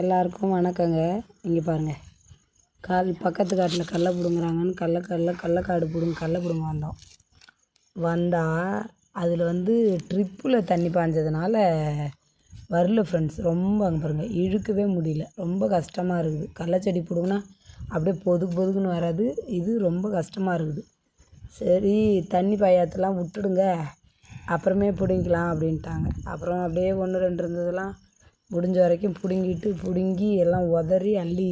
எல்லாருக்கும் வணக்கங்க. இங்கே பாருங்கள் கால் பக்கத்து காட்டில் கடல பிடுங்குறாங்கன்னு கடல கடல கடலக்காடு பிடுங்க கடல பிடுங்க வந்தோம். வந்தால் அதில் வந்து ட்ரிப்பில் தண்ணி பாய்ஞ்சதுனால வரல ஃப்ரெண்ட்ஸ் ரொம்ப அங்கே பாருங்கள் இழுக்கவே முடியல. ரொம்ப கஷ்டமாக இருக்குது. கடல செடி பிடுங்கினா அப்படியே பொதுக்கு பொதுக்குன்னு வராது. இது ரொம்ப கஷ்டமாக இருக்குது. சரி தண்ணி பாயாத்தெல்லாம் விட்டுடுங்க. அப்புறமே பிடுங்கிக்கலாம் அப்படின்ட்டாங்க. அப்புறம் அப்படியே ஒன்று ரெண்டு இருந்ததெல்லாம் முடிஞ்ச வரைக்கும் பிடுங்கிட்டு பிடுங்கி எல்லாம் உதறி அள்ளி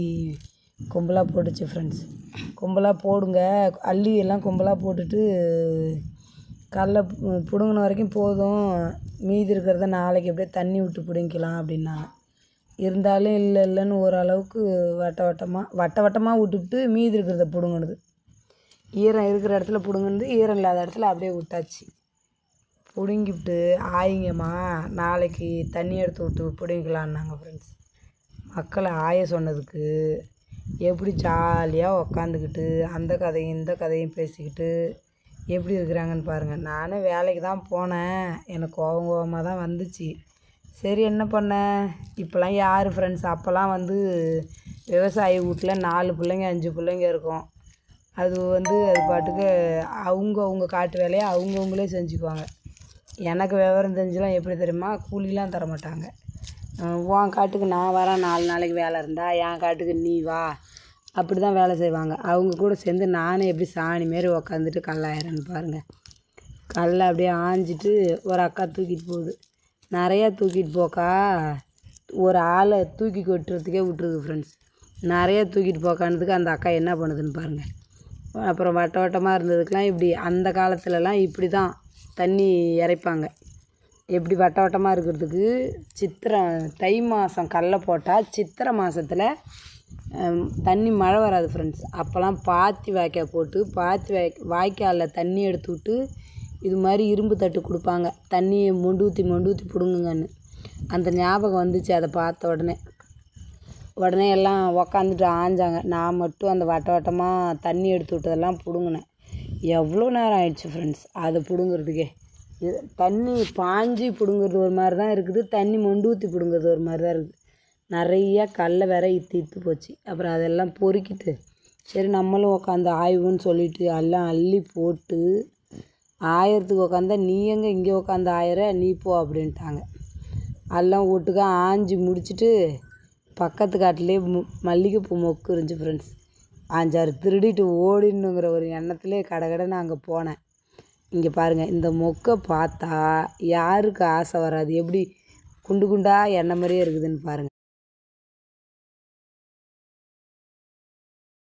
கும்பலாக போட்டுச்சு ஃப்ரெண்ட்ஸ் கும்பலாக போடுங்க. அள்ளி எல்லாம் கும்பலாக போட்டுட்டு கடல பிடுங்கின வரைக்கும் போதும். மீதி இருக்கிறத நாளைக்கு அப்படியே தண்ணி விட்டு பிடுங்கிக்கலாம் அப்படின்னாங்க. இருந்தாலும் இல்லை இல்லைன்னு ஓரளவுக்கு வட்ட வட்டமாக வட்ட வட்டமாக விட்டுவிட்டு மீதி இருக்கிறத பிடுங்கினது. ஈரம் இருக்கிற இடத்துல பிடுங்குனது ஈரம் இல்லாத இடத்துல அப்படியே விட்டாச்சு. பிடுங்கிப்புட்டு ஆயிங்கம்மா நாளைக்கு தண்ணி எடுத்து விட்டு பிடுங்கிக்கலான்னாங்க ஃப்ரெண்ட்ஸ் மக்களை ஆய சொன்னதுக்கு எப்படி ஜாலியாக உக்காந்துக்கிட்டு அந்த கதையும் இந்த கதையும் பேசிக்கிட்டு எப்படி இருக்கிறாங்கன்னு பாருங்கள் நானும் வேலைக்கு தான் போனேன். எனக்கு கோவம் கோவமாக தான் வந்துச்சு. சரி என்ன பண்ணேன் இப்போலாம் யார் ஃப்ரெண்ட்ஸ் அப்போல்லாம் வந்து விவசாயி வீட்டில் நாலு பிள்ளைங்க அஞ்சு பிள்ளைங்க இருக்கும். அது வந்து அது பாட்டுக்கு அவங்க அவங்க காட்டு வேலையை அவங்கவுங்களே செஞ்சுக்குவாங்க. எனக்கு விவரம் தெரிஞ்சுலாம் எப்படி தெரியுமா? கூலிலாம் தர மாட்டாங்க உன் காட்டுக்கு நான் வரேன். நாலு நாளைக்கு வேலை இருந்தால் என் காட்டுக்கு நீ வா. அப்படி தான் வேலை செய்வாங்க. அவங்க கூட சேர்ந்து நானே எப்படி சாணி மாரி உக்காந்துட்டு கல்லாயிரன்னு பாருங்கள் கல்லை அப்படியே ஆஞ்சிட்டு ஒரு அக்கா தூக்கிட்டு போகுது. நிறையா தூக்கிட்டு போக்கா. ஒரு ஆளை தூக்கி கொட்டுறதுக்கே விட்டுருது ஃப்ரெண்ட்ஸ் நிறையா தூக்கிட்டு போக்கானதுக்கு அந்த அக்கா என்ன பண்ணுதுன்னு பாருங்கள் அப்புறம் வட்ட வட்டமாக இருந்ததுக்கெலாம் இப்படி அந்த காலத்துலலாம் இப்படி தான் தண்ணி இறைப்பாங்க. எப்படி வட்ட வட்டமாக இருக்கிறதுக்கு சித்திரை தை மாதம் கடல போட்டால் சித்திரை மாதத்தில் தண்ணி மழை வராது ஃப்ரெண்ட்ஸ் அப்போல்லாம் பாத்தி வாய்க்கால் போட்டு பாத்தி வாய் வாய்க்காலில் தண்ணி எடுத்து விட்டு இது மாதிரி இரும்பு தட்டு கொடுப்பாங்க. தண்ணியை மொண்டு ஊற்றி மொண்டு ஊற்றி பிடுங்குங்கன்னு. அந்த ஞாபகம் வந்துச்சு அதை பார்த்த உடனே. உடனே எல்லாம் உக்காந்துட்டு ஆஞ்சாங்க. நான் மட்டும் அந்த வட்ட வட்டமாக தண்ணி எடுத்து விட்டதெல்லாம் பிடுங்கினேன். எவ்வளோ நேரம் ஆயிடுச்சு ஃப்ரெண்ட்ஸ் அதை பிடுங்குறதுக்கே. இது தண்ணி பாஞ்சு பிடுங்குறது ஒரு மாதிரி தான் இருக்குது. தண்ணி மொண்டு ஊற்றி பிடுங்குறது ஒரு மாதிரி தான் இருக்குது. நிறையா கடல வேற இத்து இத்து போச்சு. அப்புறம் அதெல்லாம் பொறுக்கிட்டு சரி நம்மளும் உக்காந்து ஆய்வுன்னு சொல்லிட்டு எல்லாம் அள்ளி போட்டு ஆயிரத்துக்கு உக்காந்தா நீ எங்கே இங்கே உக்காந்து ஆயிர நீ போ அப்படின்ட்டாங்க. எல்லாம் ஒட்டுக்கா ஆஞ்சி முடிச்சுட்டு பக்கத்து காட்டிலே மு மல்லிகைப்பூ மொக்கு இருந்துச்சு ஃப்ரெண்ட்ஸ் அஞ்சாறு திருடிட்டு ஓடிடணுங்கிற ஒரு எண்ணத்துலேயே கடை அங்கே போனேன். இங்கே பாருங்கள் இந்த மொக்கை பார்த்தா யாருக்கு ஆசை வராது? எப்படி குண்டு குண்டாக எண்ணெய் மாதிரியே இருக்குதுன்னு பாருங்கள்